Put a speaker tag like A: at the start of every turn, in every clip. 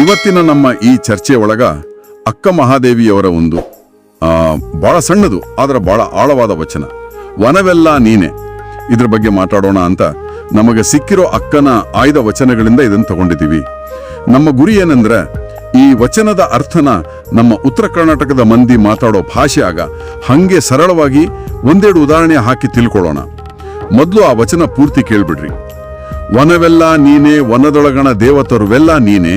A: ಇವತ್ತಿನ ನಮ್ಮ ಈ ಚರ್ಚೆಯ ಒಳಗ ಅಕ್ಕ ಮಹಾದೇವಿಯವರ ಒಂದು ಬಹಳ ಸಣ್ಣದು, ಆದರೆ ಬಹಳ ಆಳವಾದ ವಚನ. ವನವೆಲ್ಲ ನೀನೆ, ಇದ್ರ ಬಗ್ಗೆ ಮಾತಾಡೋಣ ಅಂತ ನಮಗೆ ಸಿಕ್ಕಿರೋ ಅಕ್ಕನ ಆಯ್ದ ವಚನಗಳಿಂದ ಇದನ್ನು ತಗೊಂಡಿದ್ದೀವಿ. ನಮ್ಮ ಗುರಿ ಏನಂದ್ರೆ, ಈ ವಚನದ ಅರ್ಥನ ನಮ್ಮ ಉತ್ತರ ಕರ್ನಾಟಕದ ಮಂದಿ ಮಾತಾಡೋ ಭಾಷೆಯಾಗ ಹಂಗೆ ಸರಳವಾಗಿ ಒಂದೆರಡು ಉದಾಹರಣೆ ಹಾಕಿ ತಿಳ್ಕೊಳ್ಳೋಣ. ಮೊದಲು ಆ ವಚನ ಪೂರ್ತಿ ಕೇಳ್ಬಿಡ್ರಿ. ವನವೆಲ್ಲ ನೀನೆ, ವನದೊಳಗಣ ದೇವತರುವೆಲ್ಲ ನೀನೆ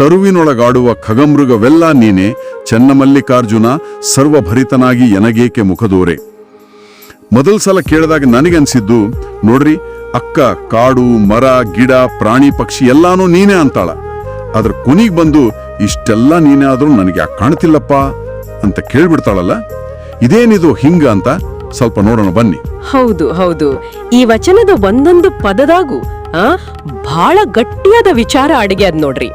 A: ತರುವಿನೊಳಗಾಡುವ ಖಗಮೃಗವೆಲ್ಲ ನೀನೆ, ಚೆನ್ನಮಲ್ಲಿಕಾರ್ಜುನ, ಸರ್ವಭರಿತನಾಗಿ ಎನಗೇಕೆ ಮುಖದೋರೆ? ಮೊದಲ ಸಲ ಕೇಳಿದಾಗ ನನಗನ್ಸಿದ್ದು, ನೋಡ್ರಿ, ಅಕ್ಕ, ಕಾಡು, ಮರ, ಗಿಡ, ಪ್ರಾಣಿ, ಪಕ್ಷಿ ಎಲ್ಲಾನು ನೀನೇ ಅಂತಾಳ. ಅದ್ರ ಕೊನಿಗೆ ಬಂದು ಇಷ್ಟೆಲ್ಲ ನೀನೇ ಆದ್ರೂ ನನಗೆ ಯಾಕೆ ಕಾಣ್ತಿಲ್ಲಪ್ಪ ಅಂತ ಕೇಳ್ಬಿಡ್ತಾಳಲ್ಲ? ಇದೇನಿದು ಹಿಂಗ ಅಂತ ಸ್ವಲ್ಪ ನೋಡೋಣ ಬನ್ನಿ.
B: ಹೌದು ಹೌದು. ಈ ವಚನದ ಒಂದೊಂದು ಪದದಾಗೂ ಬಹಳ ಗಟ್ಟಿಯಾದ ವಿಚಾರ ಅಡಿಗೆ ಅದ್ ನೋಡ್ರಿ.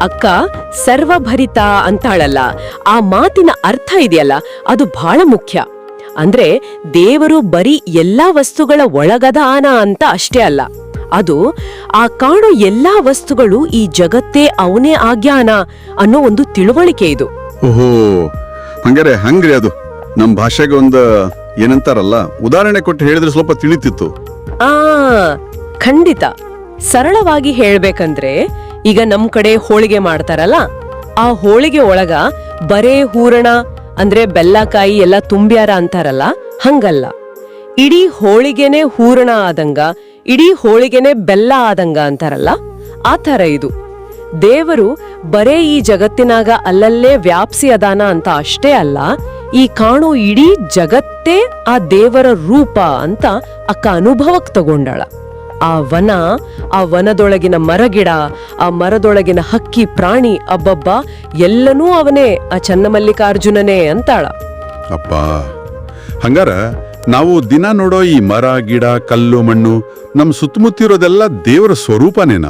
B: ಅಕ್ಕ ಸರ್ವಭರಿತ ಅಂತಾಳಲ್ಲ. ಆ ಮಾತಿನ ಅರ್ಥ ಇದೆಯಲ್ಲ ಅದು ಬಹಳ ಮುಖ್ಯ. ಅಂದ್ರೆ ದೇವರು ಬರೀ ಎಲ್ಲಾ ವಸ್ತುಗಳ ಒಳಗದಾನ ಅಂತ ಅಷ್ಟೇ ಅಲ್ಲ. ಅದು ಆ ಕಾಣೋ ಎಲ್ಲಾ ವಸ್ತುಗಳು ಈ ಜಗತ್ತೇ ಅವನೇ ಆಗ್ಯಾನ ಅನ್ನೋ ಒಂದು ತಿಳುವಳಿಕೆ ಇದು.
A: ಓಹೋ ಹಂಗಾರೆ ಹಂಗ್ರಿ ಅದು. ನಮ್ಮ ಭಾಷೆಗೆ ಒಂದು ಏನಂತಾರಲ್ಲ ಉದಾಹರಣೆ ಕೊಟ್ಟು ಹೇಳಿದ್ರೆ ಸ್ವಲ್ಪ ತಿಳಿತಿತ್ತು.
B: ಆ ಖಂಡಿತ. ಸರಳವಾಗಿ ಹೇಳ್ಬೇಕಂದ್ರೆ ಈಗ ನಮ್ ಕಡೆ ಹೋಳಿಗೆ ಮಾಡ್ತಾರಲ್ಲ, ಆ ಹೋಳಿಗೆ ಒಳಗ ಬರೇ ಹೂರಣ, ಅಂದ್ರೆ ಬೆಲ್ಲಕಾಯಿ ಎಲ್ಲ ತುಂಬ್ಯಾರ ಅಂತಾರಲ್ಲ, ಹಂಗಲ್ಲ. ಇಡೀ ಹೋಳಿಗೆನೆ ಹೂರಣ ಆದಂಗ, ಇಡೀ ಹೋಳಿಗೆನೆ ಬೆಲ್ಲ ಆದಂಗ ಅಂತಾರಲ್ಲ, ಆ ಥರ ಇದು. ದೇವರು ಬರೇ ಈ ಜಗತ್ತಿನಾಗ ಅಲ್ಲಲ್ಲೇ ವ್ಯಾಪ್ಸಿ ಅದಾನ ಅಂತ ಅಷ್ಟೇ ಅಲ್ಲ, ಈ ಕಾಣೋ ಇಡೀ ಜಗತ್ತೇ ಆ ದೇವರ ರೂಪ ಅಂತ ಅಕ್ಕ ಅನುಭವಕ್ ತಗೊಂಡಾಳ. ಆ ವನ ಆ ವನದೊಳಗಿನ ಮರಗಿಡ ಆ ಮರದೊಳಗಿನ ಹಕ್ಕಿ ಪ್ರಾಣಿ ಅಬ್ಬಬ್ಬ ಎಲ್ಲನೂ ಅವನೇ ಆ ಚನ್ನಮಲ್ಲಿಕಾರ್ಜುನನೇ ಅಂತಾಳ.
A: ಅಪ್ಪ ಹಂಗಾರ ನಾವು ದಿನ ನೋಡೋ ಈ ಮರ ಗಿಡ ಕಲ್ಲು ಮಣ್ಣು ನಮ್ಮ ಸುತ್ತಮುತ್ತಿರೋದೆಲ್ಲ ದೇವರ ಸ್ವರೂಪನೇನಾ?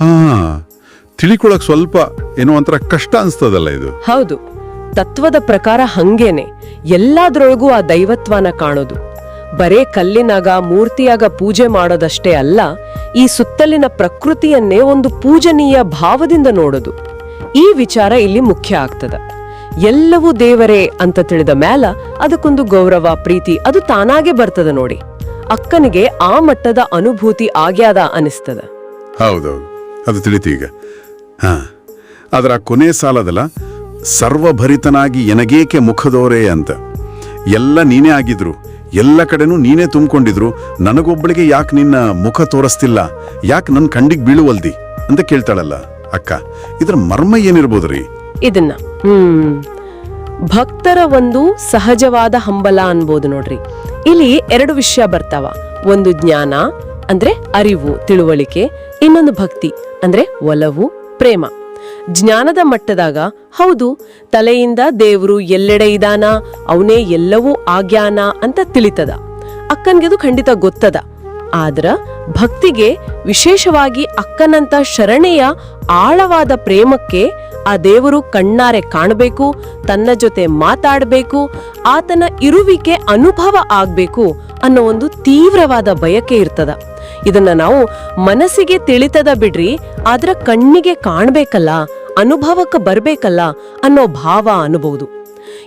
A: ಹಾ ತಿಳ್ಕೊಳಕ್ ಸ್ವಲ್ಪ ಏನೋ ಒಂಥರ ಕಷ್ಟ ಅನ್ಸ್ತದಲ್ಲ ಇದು.
B: ಹೌದು. ತತ್ವದ ಪ್ರಕಾರ ಹಂಗೇನೆ. ಎಲ್ಲಾದ್ರೊಳಗೂ ಆ ದೈವತ್ವನ ಕಾಣೋದು. ಬರೇ ಕಲ್ಲಿನಾಗ ಮೂರ್ತಿಯಾಗ ಪೂಜೆ ಮಾಡೋದಷ್ಟೇ ಅಲ್ಲ, ಈ ಸುತ್ತಲಿನ ಪ್ರಕೃತಿಯನ್ನೇ ಒಂದು ಪೂಜನೀಯ ಭಾವದಿಂದ ನೋಡೋದು. ಈ ವಿಚಾರ ಇಲ್ಲಿ ಮುಖ್ಯ ಆಗ್ತದ. ಎಲ್ಲವೂ ದೇವರೇ ಅಂತ ತಿಳಿದ ಮ್ಯಾಲ ಅದಕ್ಕೊಂದು ಗೌರವ, ಪ್ರೀತಿ ಅದು ತಾನಾಗೆ ಬರ್ತದ ನೋಡಿ. ಅಕ್ಕನಿಗೆ ಆ ಮಟ್ಟದ ಅನುಭೂತಿ ಆಗ್ಯಾದ ಅನಿಸ್ತದ.
A: ಹೌದೌದು. ಅದು ತಿಳಿತು ಈಗ. ಅದರ ಕೊನೆ ಸಾಲದಲ್ಲ, ಸರ್ವಭರಿತನಾಗಿ ಎನಗೇಕೆ ಮುಖದೋರೆ ಅಂತ. ಎಲ್ಲ ನೀನೇ ಆಗಿದ್ರು. ಎಲ್ಲ ಕಡೆನೂ ನೀನೇ ತುಂಬಿಕೊಂಡಿದ್ರು. ನನಗೊಬ್ಬಳಿಗೆ ಯಾಕೆ ನಿನ್ನ ಮುಖ ತೋರಿಸ್ತಿಲ್ಲ? ಯಾಕೆ ನನ್ನ ಕಂಡಿಗೆ ಬೀಳುವಲ್ದಿ? ಅಂತ ಕೇಳ್ತಾಳಲ್ಲ. ಅಕ್ಕ, ಇದರ ಮರ್ಮ ಏನಿರ್ಬೋದ್ರಿ?
B: ಇದನ್ನ, ಹ್ಮ್. ಭಕ್ತರ ಒಂದು ಸಹಜವಾದ ಹಂಬಲ ಅನ್ಬೋದು ನೋಡ್ರಿ. ಇಲ್ಲಿ ಎರಡು ವಿಷಯ ಬರ್ತಾವ. ಒಂದು ಜ್ಞಾನ, ಅಂದ್ರೆ ಅರಿವು, ತಿಳುವಳಿಕೆ. ಇನ್ನೊಂದು ಭಕ್ತಿ, ಅಂದ್ರೆ ಒಲವು, ಪ್ರೇಮ. ಜ್ಞಾನದ ಮಟ್ಟದಾಗ, ಹೌದು, ತಲೆಯಿಂದ ದೇವರು ಎಲ್ಲೆಡೆ ಇದಾನ, ಅವನೇ ಎಲ್ಲವೂ ಆಗ್ಯಾನ ಅಂತ ತಿಳಿತದ. ಅಕ್ಕನ್ಗೆದು ಖಂಡಿತ ಗೊತ್ತದ. ಆದ್ರ, ಭಕ್ತಿಗೆ ವಿಶೇಷವಾಗಿ ಅಕ್ಕನಂತ ಶರಣೆಯ ಆಳವಾದ ಪ್ರೇಮಕ್ಕೆ ಆ ದೇವರು ಕಣ್ಣಾರೆ ಕಾಣಬೇಕು, ತನ್ನ ಜೊತೆ ಮಾತಾಡಬೇಕು, ಆತನ ಇರುವಿಕೆ ಅನುಭವ ಆಗ್ಬೇಕು ಅನ್ನೋ ಒಂದು ತೀವ್ರವಾದ ಬಯಕೆ ಇರ್ತದ. ಇದನ್ನ ನಾವು ಮನಸ್ಸಿಗೆ ತಿಳಿತದ ಬಿಡ್ರಿ, ಆದ್ರ ಕಣ್ಣಿಗೆ ಕಾಣ್ಬೇಕಲ್ಲ ಅನುಭವಕ್ಕೆ ಬರಬೇಕಲ್ಲ ಅನ್ನೋ ಭಾವ ಅನ್ಬೋದು.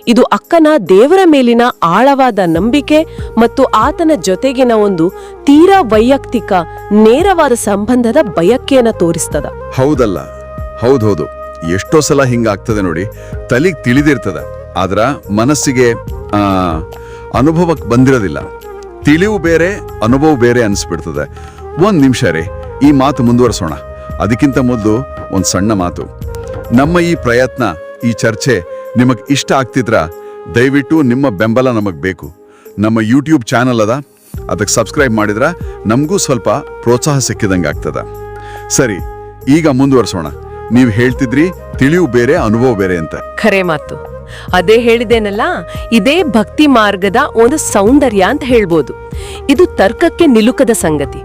B: ಇದು ಅಕ್ಕನ ದೇವರ ಮೇಲಿನ ಆಳವಾದ ನಂಬಿಕೆ ಮತ್ತು ಆತನ ಜೊತೆಗಿನ ಒಂದು ತೀರಾ ವೈಯಕ್ತಿಕ, ನೇರವಾದ ಸಂಬಂಧದ ಬಯಕೆಯನ್ನ ತೋರಿಸ್ತದ.
A: ಹೌದಲ್ಲ. ಹೌದೌದು ಎಷ್ಟೋ ಸಲ ಹಿಂಗಾಗ್ತದೆ ನೋಡಿ. ತಲೆಗೆ ತಿಳಿದಿರ್ತದ. ಆದ್ರ ಮನಸ್ಸಿಗೆ ಅನುಭವಕ್ಕೆ ಬಂದಿರೋದಿಲ್ಲ. ತಿಳಿವು ಬೇರೆ, ಅನುಭವ ಬೇರೆ ಅನಿಸ್ಬಿಡ್ತದೆ. ಒಂದ್ ನಿಮಿಷ ರೀ. ಈ ಮಾತು ಮುಂದುವರಿಸೋಣ. ಅದಕ್ಕಿಂತ ಮೊದಲು ಒಂದು ಸಣ್ಣ ಮಾತು. ನಮ್ಮ ಈ ಪ್ರಯತ್ನ, ಈ ಚರ್ಚೆ ನಿಮಗ್ ಇಷ್ಟ ಆಗ್ತಿದ್ರ? ದಯವಿಟ್ಟು ನಿಮ್ಮ ಬೆಂಬಲ ನಮಗ್ ಬೇಕು. ನಮ್ಮ ಯೂಟ್ಯೂಬ್ ಚಾನಲ್ ಅದ ಅದಕ್ಕೆ ಸಬ್ಸ್ಕ್ರೈಬ್ ಮಾಡಿದ್ರ? ನಮಗೂ ಸ್ವಲ್ಪ ಪ್ರೋತ್ಸಾಹ ಸಿಕ್ಕಿದಂಗೆ ಆಗ್ತದ. ಸರಿ, ಈಗ ಮುಂದುವರಿಸೋಣ. ನೀವು ಹೇಳ್ತಿದ್ರಿ, ತಿಳಿಯು ಬೇರೆ, ಅನುಭವ ಬೇರೆ ಅಂತ.
B: ಖರೆ ಮಾತು. ಅದೇ ಹೇಳಿದೇನಲ್ಲ ಇದೇ ಭಕ್ತಿ ಮಾರ್ಗದ ಒಂದು ಸೌಂದರ್ಯ ಅಂತ ಹೇಳ್ಬೋದು. ಇದು ತರ್ಕಕ್ಕೆ ನಿಲುಕದ ಸಂಗತಿ.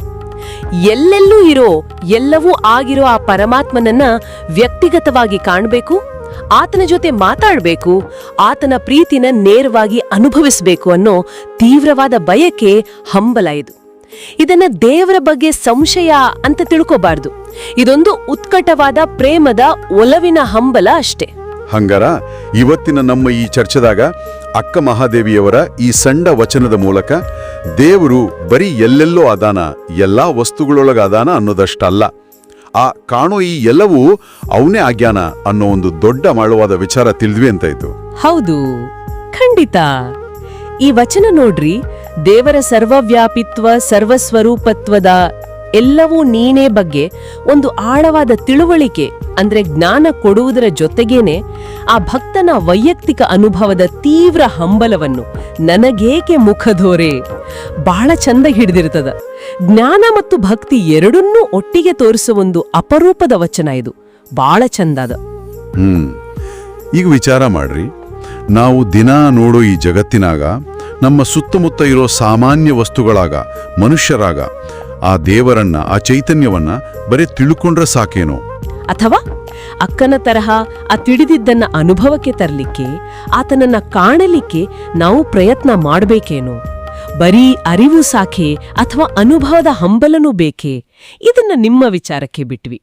B: ಎಲ್ಲೆಲ್ಲೂ ಇರೋ, ಎಲ್ಲವೂ ಆಗಿರೋ ಆ ಪರಮಾತ್ಮನನ್ನ ವ್ಯಕ್ತಿಗತವಾಗಿ ಕಾಣಬೇಕು, ಆತನ ಜೊತೆ ಮಾತಾಡಬೇಕು, ಆತನ ಪ್ರೀತಿನ ನೇರವಾಗಿ ಅನುಭವಿಸಬೇಕು ಅನ್ನೋ ತೀವ್ರವಾದ ಬಯಕೆ ಹಂಬಲ ಇದು. ಇದನ್ನ ದೇವರ ಬಗ್ಗೆ ಸಂಶಯ ಅಂತ ತಿಳ್ಕೋಬಾರ್ದು. ಇದೊಂದು ಉತ್ಕಟವಾದ ಪ್ರೇಮದ ಒಲವಿನ ಹಂಬಲ ಅಷ್ಟೇ.
A: ಹಂಗಾರ ಇವತ್ತಿನ ನಮ್ಮ ಈ ಚರ್ಚೆದಾಗ ಅಕ್ಕ ಮಹಾದೇವಿಯವರ ಈ ಸಣ್ಣ ವಚನದ ಮೂಲಕ ದೇವರು ಬರೀ ಎಲ್ಲೆಲ್ಲೋ ಅದಾನ ಎಲ್ಲಾ ವಸ್ತುಗಳೊಳಗ ಅದಾನ ಅನ್ನೋದಷ್ಟಲ್ಲ. ಆ ಕಾಣೋ ಈ ಎಲ್ಲವೂ ಅವನೇ ಆಗ್ಯಾನ ಅನ್ನೋ ಒಂದು ದೊಡ್ಡ ಮಾಳವಾದ ವಿಚಾರ ತಿಳಿದ್ವಿ ಅಂತಾಯ್ತು.
B: ಹೌದು, ಖಂಡಿತ. ಈ ವಚನ ನೋಡ್ರಿ, ದೇವರ ಸರ್ವವ್ಯಾಪಿತ್ವ, ಸರ್ವಸ್ವರೂಪತ್ವದ ಎಲ್ಲವೂ ನೀನೇ ಬಗ್ಗೆ ಒಂದು ಆಳವಾದ ತಿಳುವಳಿಕೆ, ಅಂದ್ರೆ ಜ್ಞಾನ ಕೊಡುವುದರ ಜೊತೆಗೇನೆ ಆ ಭಕ್ತನ ವೈಯಕ್ತಿಕ ಅನುಭವದ ತೀವ್ರ ಹಂಬಲವನ್ನು ನನಗೇಕೆ ಮುಖಧೋರೆ? ಬಹಳ ಚಂದ ಹಿಡಿದಿರ್ತದ. ಜ್ಞಾನ ಮತ್ತು ಭಕ್ತಿ ಎರಡನ್ನೂ ಒಟ್ಟಿಗೆ ತೋರಿಸುವ ಒಂದು ಅಪರೂಪದ ವಚನ ಇದು. ಬಹಳ ಚಂದದ.
A: ಹ್ಮ್. ಈಗ ವಿಚಾರ ಮಾಡ್ರಿ. ನಾವು ದಿನ ನೋಡೋ ಈ ಜಗತ್ತಿನಾಗ, ನಮ್ಮ ಸುತ್ತಮುತ್ತ ಇರೋ ಸಾಮಾನ್ಯ ವಸ್ತುಗಳಾಗ, ಮನುಷ್ಯರಾಗ ಆ ದೇವರನ್ನ, ಆ ಚೈತನ್ಯವನ್ನ ಬರೀ ತಿಳ್ಕೊಂಡ್ರೆ ಸಾಕೇನೋ?
B: ಅಥವಾ ಅಕ್ಕನ ತರಹ ಆ ತಿಳಿದಿದ್ದನ್ನ ಅನುಭವಕ್ಕೆ ತರಲಿಕ್ಕೆ, ಆತನನ್ನ ಕಾಣಲಿಕ್ಕೆ ನಾವು ಪ್ರಯತ್ನ ಮಾಡಬೇಕೇನೋ? ಬರೀ ಅರಿವು ಸಾಕೆ ಅಥವಾ ಅನುಭವದ ಹಂಬಲನೂ ಬೇಕೇ? ಇದನ್ನ ನಿಮ್ಮ ವಿಚಾರಕ್ಕೆ ಬಿಟ್ವಿ.